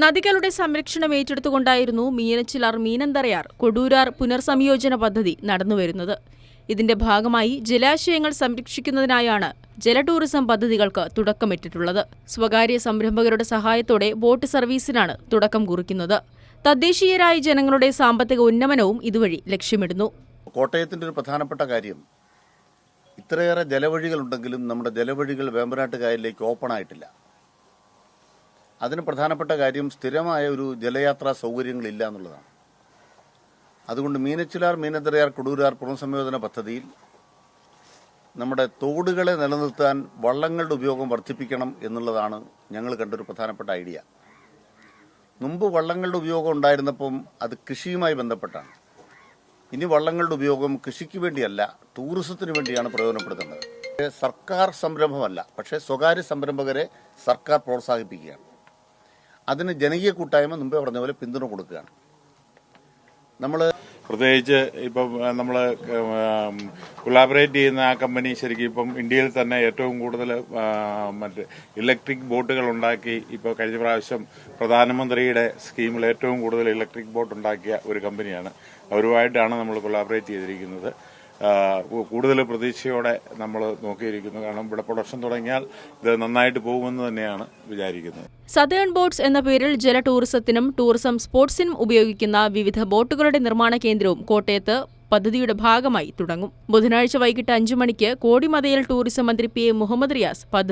നദികളുടെ സംരക്ഷണം ഏറ്റെടുത്തുകൊണ്ടായിരുന്നു മീനച്ചിലാർ മീനന്തറയാർ കൊടൂരാർ പുനർസംയോജന പദ്ധതി നടന്നുവരുന്നത്. ഇതിന്റെ ഭാഗമായി ജലാശയങ്ങൾ സംരക്ഷിക്കുന്നതിനായാണ് ജല ടൂറിസം പദ്ധതികൾക്ക് തുടക്കമിട്ടിട്ടുള്ളത്. സ്വകാര്യ സംരംഭകരുടെ സഹായത്തോടെ ബോട്ട് സർവീസിനാണ് തുടക്കം കുറിക്കുന്നത്. തദ്ദേശീയരായ ജനങ്ങളുടെ സാമ്പത്തിക ഉന്നമനവും ഇതുവഴി ലക്ഷ്യമിടുന്നു. കോട്ടയത്തിന്റെ ഒരു പ്രധാനപ്പെട്ട കാര്യം ഇത്രയേറെ ജലവഴികൾ ഉണ്ടെങ്കിലും നമ്മുടെ ജലവഴികൾ വേമ്പനാട്ട് കായലിലേക്ക് ഓപ്പൺ ആയിട്ടില്ല. അതിന് പ്രധാനപ്പെട്ട കാര്യം സ്ഥിരമായ ഒരു ജലയാത്രാ സൗകര്യങ്ങളില്ല എന്നുള്ളതാണ്. അതുകൊണ്ട് മീനച്ചിലാർ മീനന്തരയാർ കൊടൂരാർ പുനഃസംയോജന പദ്ധതിയിൽ നമ്മുടെ തോടുകളെ നിലനിർത്താൻ വള്ളങ്ങളുടെ ഉപയോഗം വർദ്ധിപ്പിക്കണം എന്നുള്ളതാണ് ഞങ്ങൾ കണ്ടൊരു പ്രധാനപ്പെട്ട ഐഡിയ. മുമ്പ് വള്ളങ്ങളുടെ ഉപയോഗം ഉണ്ടായിരുന്നപ്പം അത് കൃഷിയുമായി ബന്ധപ്പെട്ടാണ്. ഇനി വള്ളങ്ങളുടെ ഉപയോഗം കൃഷിക്ക് വേണ്ടിയല്ല ടൂറിസത്തിന് വേണ്ടിയാണ് പ്രയോജനപ്പെടുത്തേണ്ടത് സർക്കാർ സംരംഭമല്ല പക്ഷേ സ്വകാര്യ സംരംഭകരെ സർക്കാർ പ്രോത്സാഹിപ്പിക്കുകയാണ്. അതിന് ജനകീയ കൂട്ടായ്മ മുമ്പേ പറഞ്ഞ പോലെ പിന്തുണ കൊടുക്കുകയാണ്. നമ്മൾ പ്രത്യേകിച്ച് ഇപ്പം നമ്മൾ കൊളാബറേറ്റ് ചെയ്യുന്ന ആ കമ്പനി ശരിക്കും ഇപ്പം ഇന്ത്യയിൽ തന്നെ ഏറ്റവും കൂടുതൽ മറ്റേ ഇലക്ട്രിക് ബോട്ടുകൾ ഉണ്ടാക്കി ഇപ്പോൾ കഴിഞ്ഞ പ്രാവശ്യം പ്രധാനമന്ത്രിയുടെ സ്കീമിൽ ഏറ്റവും കൂടുതൽ ഇലക്ട്രിക് ബോട്ട് ഉണ്ടാക്കിയ ഒരു കമ്പനിയാണ് അവരുമായിട്ടാണ് നമ്മൾ കൊളാബറേറ്റ് ചെയ്തിരിക്കുന്നത്. കൂടുതൽ പ്രതീക്ഷയോടെ നമ്മൾ നോക്കിയിരിക്കുന്നു. കാരണം ഇവിടെ പ്രൊഡക്ഷൻ തുടങ്ങിയാൽ ഇത് നന്നായിട്ട് പോകുമെന്ന് തന്നെയാണ് വിചാരിക്കുന്നത്. സതേൺ ബോട്ട്സ് എന്ന പേരിൽ ജല ടൂറിസത്തിനും ടൂറിസം സ്പോർട്സിനും ഉപയോഗിക്കുന്ന വിവിധ ബോട്ടുകളുടെ നിർമ്മാണ കേന്ദ്രവും കോട്ടയത്ത് പദ്ധതിയുടെ ഭാഗമായി തുടങ്ങും. ബുധനാഴ്ച വൈകിട്ട് അഞ്ചു മണിക്ക് കോടിമതയിൽ ടൂറിസം മന്ത്രി പി എ മുഹമ്മദ് റിയാസ് പദ്ധതി